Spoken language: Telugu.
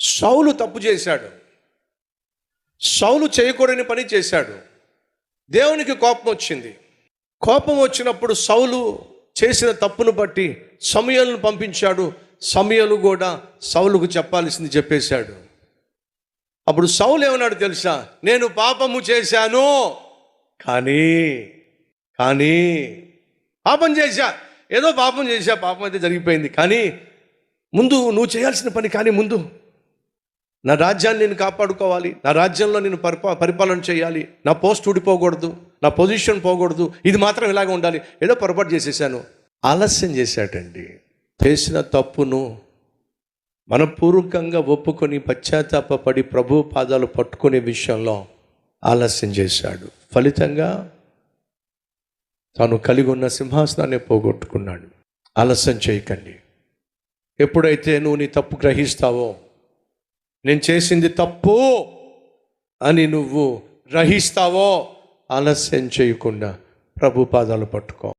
సౌలు తప్పు చేశాడు. సౌలు చేయకూడని పని చేశాడు. దేవునికి కోపం వచ్చింది. కోపం వచ్చినప్పుడు సౌలు చేసిన తప్పును బట్టి సమయాలను పంపించాడు. సమయలు కూడా సౌలుకు చెప్పాల్సింది చెప్పేశాడు. అప్పుడు సౌలు ఏమన్నాడు తెలుసా? నేను పాపము చేశాను. కానీ కానీ పాపం చేశా. ఏదో పాపం చేశా పాపం అయితే జరిగిపోయింది. కానీ ముందు నువ్వు చేయాల్సిన పని కానీ ముందు నా రాజ్యాన్ని నేను కాపాడుకోవాలి. నా రాజ్యంలో నేను పరిపా పరిపాలన చేయాలి. నా పోస్ట్ ఊడిపోకూడదు. నా పొజిషన్ పోకూడదు. ఇది మాత్రం ఇలాగ ఉండాలి. ఏదో పొరపాటు చేసేసాను. ఆలస్యం చేశాడండి. చేసిన తప్పును మనపూర్వకంగా ఒప్పుకొని పశ్చాత్తాపడి ప్రభు పాదాలు పట్టుకునే విషయంలో ఆలస్యం చేశాడు. ఫలితంగా తాను కలిగి ఉన్న సింహాసనాన్ని పోగొట్టుకున్నాడు. ఆలస్యం చేయకండి. ఎప్పుడైతే నువ్వు నీ తప్పు గ్రహిస్తావో నేను చేసింది తప్పు అని నువ్వు గ్రహిస్తావో ఆలస్యం చేయకుండా ప్రభు పాదాలు పట్టుకో.